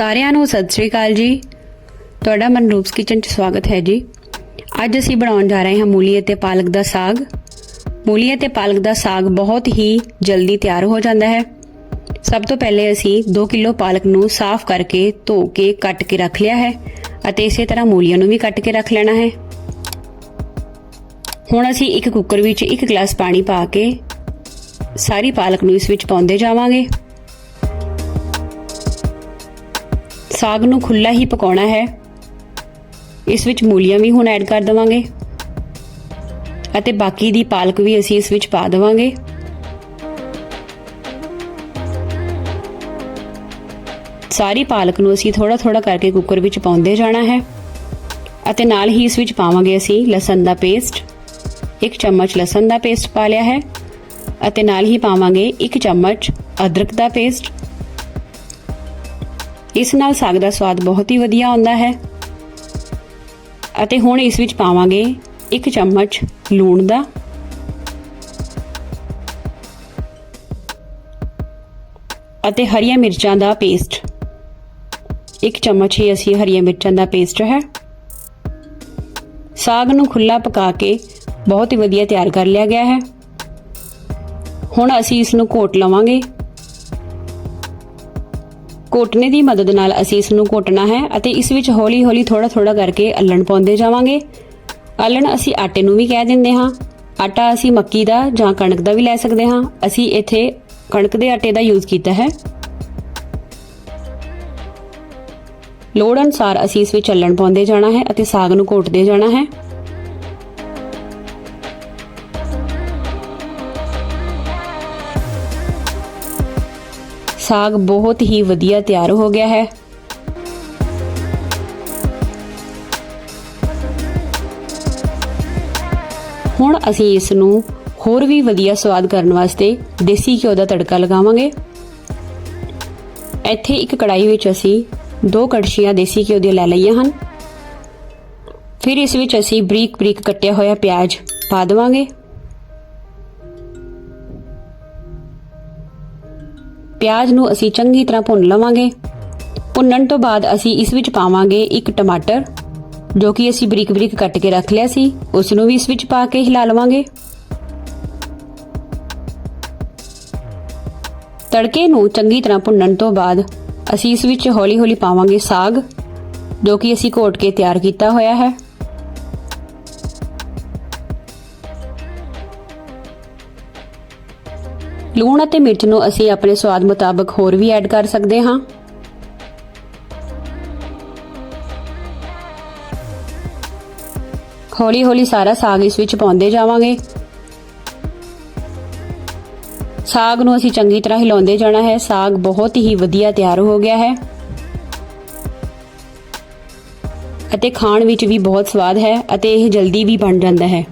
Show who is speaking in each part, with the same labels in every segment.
Speaker 1: ਸਾਰਿਆਂ ਨੂੰ ਸਤਿ ਸ੍ਰੀ ਅਕਾਲ ਜੀ। ਤੁਹਾਡਾ ਮਨਰੂਪਸ ਕਿਚਨ 'ਚ ਸਵਾਗਤ ਹੈ ਜੀ। ਅੱਜ ਅਸੀਂ ਬਣਾਉਣ ਜਾ ਰਹੇ ਹਾਂ ਮੂਲੀ ਅਤੇ ਪਾਲਕ ਦਾ ਸਾਗ। ਮੂਲੀ ਅਤੇ ਪਾਲਕ ਦਾ ਸਾਗ ਬਹੁਤ ਹੀ ਜਲਦੀ ਤਿਆਰ ਹੋ ਜਾਂਦਾ ਹੈ। ਸਭ ਤੋਂ ਪਹਿਲੇ ਅਸੀਂ 2 ਕਿਲੋ ਪਾਲਕ ਨੂੰ ਸਾਫ਼ ਕਰਕੇ ਧੋ ਕੇ ਕੱਟ ਕੇ ਰੱਖ ਲਿਆ ਹੈ ਅਤੇ ਇਸੇ ਤਰ੍ਹਾਂ ਮੂਲੀਆਂ ਨੂੰ ਵੀ ਕੱਟ ਕੇ ਰੱਖ ਲੈਣਾ ਹੈ। ਹੁਣ ਅਸੀਂ ਇੱਕ ਕੁੱਕਰ ਵਿੱਚ 1 ਗਲਾਸ ਪਾਣੀ ਪਾ ਕੇ ਸਾਰੀ ਪਾਲਕ ਨੂੰ ਇਸ ਵਿੱਚ ਪਾਉਂਦੇ ਜਾਵਾਂਗੇ। ਸਾਗ ਨੂੰ ਖੁੱਲਾ ਹੀ ਪਕਾਉਣਾ ਹੈ। ਇਸ ਵਿੱਚ ਮੂਲੀਆਂ ਵੀ ਹੁਣ ਐਡ ਕਰ ਦਵਾਂਗੇ। ਅਤੇ ਬਾਕੀ ਦੀ ਪਾਲਕ ਵੀ ਅਸੀਂ ਇਸ ਵਿੱਚ ਪਾ ਦਵਾਂਗੇ। ਸਾਰੀ ਪਾਲਕ ਨੂੰ ਅਸੀਂ ਥੋੜਾ ਥੋੜਾ ਕਰਕੇ ਕੁੱਕਰ ਵਿੱਚ ਪਾਉਂਦੇ ਜਾਣਾ ਹੈ। ਅਤੇ ਨਾਲ ਹੀ ਇਸ ਵਿੱਚ ਪਾਵਾਂਗੇ ਅਸੀਂ ਲਸਣ ਦਾ ਪੇਸਟ। ਇੱਕ ਚਮਚ ਲਸਣ ਦਾ ਪੇਸਟ ਪਾ ਲਿਆ ਹੈ। ਅਤੇ ਨਾਲ ਹੀ ਪਾਵਾਂਗੇ ਇੱਕ ਚਮਚ ਅਦਰਕ ਦਾ ਪੇਸਟ। ਇਸ ਨਾਲ ਸਾਗ ਦਾ ਸਵਾਦ ਬਹੁਤ ਹੀ ਵਧੀਆ ਆਉਂਦਾ ਹੈ। ਅਤੇ ਹੁਣ ਇਸ ਵਿੱਚ ਪਾਵਾਂਗੇ ਇੱਕ ਚਮਚ ਲੂਣ ਦਾ। ਅਤੇ ਹਰੀਆਂ ਮਿਰਚਾਂ ਦਾ ਪੇਸਟ। ਇੱਕ ਚਮਚ ਹੀ ਅਸੀਂ ਹਰੀਆਂ ਮਿਰਚਾਂ ਦਾ ਪੇਸਟ ਹੈ। ਸਾਗ ਨੂੰ ਖੁੱਲਾ ਪਕਾ ਕੇ ਬਹੁਤ ਹੀ ਵਧੀਆ ਤਿਆਰ ਕਰ ਲਿਆ ਗਿਆ ਹੈ। ਹੁਣ ਅਸੀਂ ਇਸ ਨੂੰ ਘੋਟ ਲਵਾਂਗੇ। ਘੋਟਨੇ ਦੀ ਮਦਦ ਨਾਲ ਅਸੀਂ ਇਸ ਨੂੰ ਘੋਟਣਾ ਹੈ ਅਤੇ ਇਸ ਵਿੱਚ ਹੌਲੀ-ਹੌਲੀ ਥੋੜਾ-ਥੋੜਾ ਕਰਕੇ ਅਲਣ ਪਾਉਂਦੇ ਜਾਵਾਂਗੇ। ਅਲਣ ਅਸੀਂ ਆਟੇ ਨੂੰ ਵੀ ਕਹਿ ਦਿੰਦੇ ਹਾਂ। ਆਟਾ ਅਸੀਂ ਮੱਕੀ ਦਾ ਜਾਂ ਕਣਕ ਦਾ ਵੀ ਲੈ ਸਕਦੇ ਹਾਂ। ਅਸੀਂ ਇੱਥੇ ਕਣਕ ਦੇ ਆਟੇ ਦਾ ਯੂਜ਼ ਕੀਤਾ ਹੈ। ਲੋੜ ਅਨੁਸਾਰ ਅਸੀਂ ਇਸ ਵਿੱਚ ਅਲਣ ਪਾਉਂਦੇ ਜਾਣਾ ਹੈ ਅਤੇ ਸਾਗ ਨੂੰ ਘੋਟਦੇ ਜਾਣਾ ਹੈ। ਸਾਗ ਬਹੁਤ ਹੀ ਵਧੀਆ ਤਿਆਰ ਹੋ ਗਿਆ ਹੈ। ਹੁਣ ਅਸੀਂ ਇਸ ਨੂੰ ਹੋਰ ਵੀ ਵਧੀਆ ਸਵਾਦ ਕਰਨ ਵਾਸਤੇ ਦੇਸੀ ਘਿਓ ਦਾ ਤੜਕਾ ਲਗਾਵਾਂਗੇ। ਇੱਥੇ ਇੱਕ ਕੜਾਈ ਵਿੱਚ ਅਸੀਂ ਦੋ ਕੜਛੀਆਂ ਦੇਸੀ ਘਿਓ ਦੀਆਂ ਲੈ ਲਈਆਂ ਹਨ। ਫਿਰ ਇਸ ਵਿੱਚ ਅਸੀਂ ਬਰੀਕ ਬਰੀਕ ਕੱਟਿਆ ਹੋਇਆ ਪਿਆਜ਼ ਪਾ ਦੇਵਾਂਗੇ। ਪਿਆਜ਼ ਨੂੰ ਅਸੀਂ ਚੰਗੀ ਤਰ੍ਹਾਂ ਭੁੰਨ ਲਵਾਂਗੇ। ਭੁੰਨਣ ਤੋਂ ਬਾਅਦ ਅਸੀਂ ਇਸ ਵਿੱਚ ਪਾਵਾਂਗੇ ਇੱਕ ਟਮਾਟਰ, ਜੋ ਕਿ ਅਸੀਂ ਬਰੀਕ ਬਰੀਕ ਕੱਟ ਕੇ ਰੱਖ ਲਿਆ ਸੀ। ਉਸ ਨੂੰ ਵੀ ਇਸ ਵਿੱਚ ਪਾ ਕੇ ਹਿਲਾ ਲਵਾਂਗੇ। ਤੜਕੇ ਨੂੰ ਚੰਗੀ ਤਰ੍ਹਾਂ ਭੁੰਨਣ ਤੋਂ ਬਾਅਦ ਅਸੀਂ ਇਸ ਵਿੱਚ ਹੌਲੀ-ਹੌਲੀ ਪਾਵਾਂਗੇ ਸਾਗ, ਜੋ ਕਿ ਅਸੀਂ ਘੋਟ ਕੇ ਤਿਆਰ ਕੀਤਾ ਹੋਇਆ ਹੈ। ਲੂਣ ਅਤੇ ਮਿਰਚ ਨੂੰ ਅਸੀਂ ਆਪਣੇ ਸਵਾਦ ਮੁਤਾਬਕ ਹੋਰ ਵੀ ਐਡ ਕਰ ਸਕਦੇ ਹਾਂ। ਹੌਲੀ-ਹੌਲੀ ਸਾਰਾ ਸਾਗ ਇਸ ਵਿੱਚ ਪਾਉਂਦੇ ਜਾਵਾਂਗੇ। ਸਾਗ ਨੂੰ ਅਸੀਂ ਚੰਗੀ ਤਰ੍ਹਾਂ ਹਿਲਾਉਂਦੇ ਜਾਣਾ ਹੈ। ਸਾਗ ਬਹੁਤ ਹੀ ਵਧੀਆ ਤਿਆਰ ਹੋ ਗਿਆ ਹੈ। ਅਤੇ ਖਾਣ ਵਿੱਚ ਵੀ ਬਹੁਤ ਸਵਾਦ ਹੈ ਅਤੇ ਇਹ ਜਲਦੀ ਵੀ ਬਣ ਜਾਂਦਾ ਹੈ।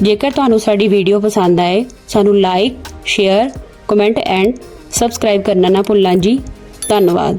Speaker 1: ਜੇਕਰ ਤੁਹਾਨੂੰ ਸਾਡੀ ਵੀਡੀਓ ਪਸੰਦ ਆਏ, ਸਾਨੂੰ like share comment and subscribe ਕਰਨਾ ਨਾ ਭੁੱਲਾਂ ਜੀ। ਧੰਨਵਾਦ।